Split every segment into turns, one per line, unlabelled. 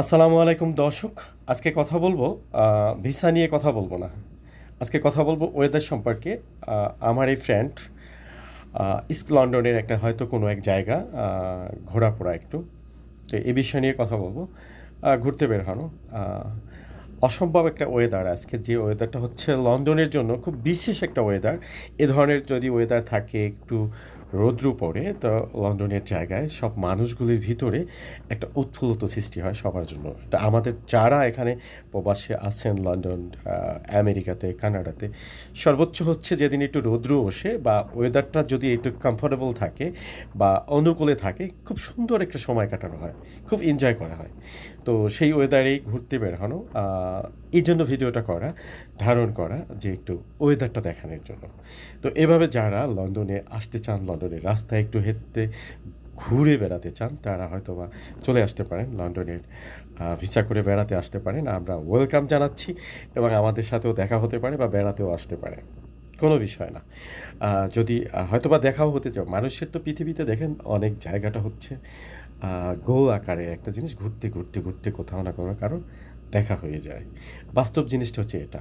আসসালামু আলাইকুম দর্শক, আজকে কথা বলব ভিসা নিয়ে কথা বলব না। আজকে কথা বলব ওয়েদার সম্পর্কে আমার এই ফ্রেন্ড ইস্ট লন্ডনের একটা হয়তো কোনো এক জায়গা ঘোরাফোরা একটু। তো এ বিষয় নিয়ে কথা বলব ঘুরতে বের হনো। অসম্ভব একটা ওয়েদার আজকে, যে ওয়েদারটা হচ্ছে লন্ডনের জন্য খুব বিশেষ একটা ওয়েদার এ ধরনের যদি ওয়েদার থাকে, একটু রৌদ্র পড়ে, তো লন্ডনের জায়গায় সব মানুষগুলির ভিতরে একটা উৎফুল্লত সৃষ্টি হয় সবার জন্য। এটা আমাদের যারা এখানে প্রবাসে আছেন, লন্ডন আমেরিকাতে, কানাডাতে, সর্বোচ্চ হচ্ছে যেদিন একটু রৌদ্র বসে বা ওয়েদারটা যদি একটু কমফোর্টেবল থাকে বা অনুকূলে থাকে, খুব সুন্দর একটা সময় কাটানো হয়, খুব এনজয় করা হয়। তো সেই ওয়েদারেই ঘুরতে বেরোনো এই জন্য ভিডিওটা করা, ধারণ করা যে একটু ওয়েদারটা দেখানোর জন্য। তো এভাবে যারা লন্ডনে আসতে চান লন্ডনের রাস্তায় একটু হেঁটতে ঘুরে বেড়াতে চান, তারা হয়তো বা চলে আসতে পারেন, লন্ডনের ভিসা করে বেড়াতে আসতে পারেন। আমরা ওয়েলকাম জানাচ্ছি এবং আমাদের সাথেও দেখা হতে পারে বা বেড়াতেও আসতে পারে। কোনো বিষয় না। যদি হয়তোবা দেখাও হতে চাও। মানুষের তো পৃথিবীতে দেখেন অনেক জায়গাটা হচ্ছে গোল আকারে একটা জিনিস ঘুরতে ঘুরতে ঘুরতে কোথাও না কোনো কারণ দেখা হয়ে যায়। বাস্তব জিনিসটা হচ্ছে এটা।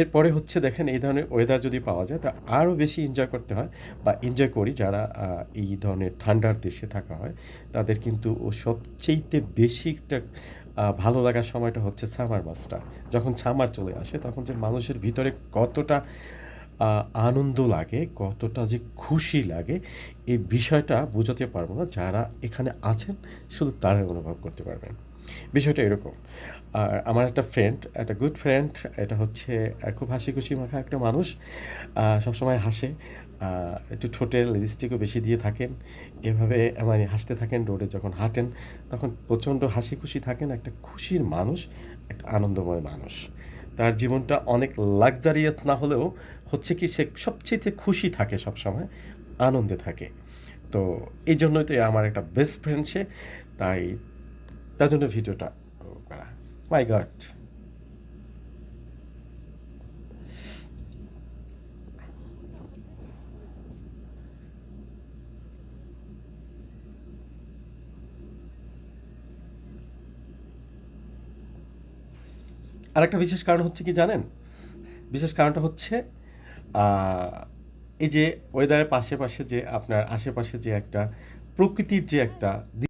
এরপরে হচ্ছে দেখেন এই ধরনের ওয়েদার যদি পাওয়া যায়, তা আরও বেশি এনজয় করতে হয় বা এনজয় করি যারা এই ধরনের ঠান্ডার দেশে থাকা হয়, তাদের কিন্তু সবচেয়েতে বেশি একটা ভালো লাগার সময়টা হচ্ছে সামার মাসটা যখন সামার চলে আসে, তখন যে মানুষের ভিতরে কতটা আনন্দ লাগে, কতটা যে খুশি লাগে, এই বিষয়টা বোঝাতে পারব না। যারা এখানে আছেন, শুধু তারাই অনুভব করতে পারবেন। বিষয়টা এরকম। আর আমার একটা ফ্রেন্ড একটা গুড ফ্রেন্ড এটা হচ্ছে খুব হাসি খুশি মাখা একটা মানুষ সবসময় হাসে একটু ঠোঁটে লিপস্টিকও বেশি দিয়ে থাকেন, এভাবে মানে হাসতে থাকেন রোডে যখন হাঁটেন, তখন প্রচণ্ড হাসি খুশি থাকেন, একটা খুশির মানুষ, একটা আনন্দময় মানুষ। তার জীবনটা অনেক লাক্সারিয়াস না হলেও হচ্ছে কি, সে সবচেয়ে খুশি থাকে সবসময়, আনন্দে থাকে। তো এই জন্যই তো আমার একটা বেস্ট ফ্রেন্ড সে, তাই তার জন্য ভিডিওটা করা। মাই গড আরেকটা বিশেষ কারণ হচ্ছে কি জানেন? বিশেষ কারণটা হচ্ছে এই যে ওয়েদারের পাশে পাশে যে আপনার আশেপাশে যে একটা প্রকৃতির যে একটা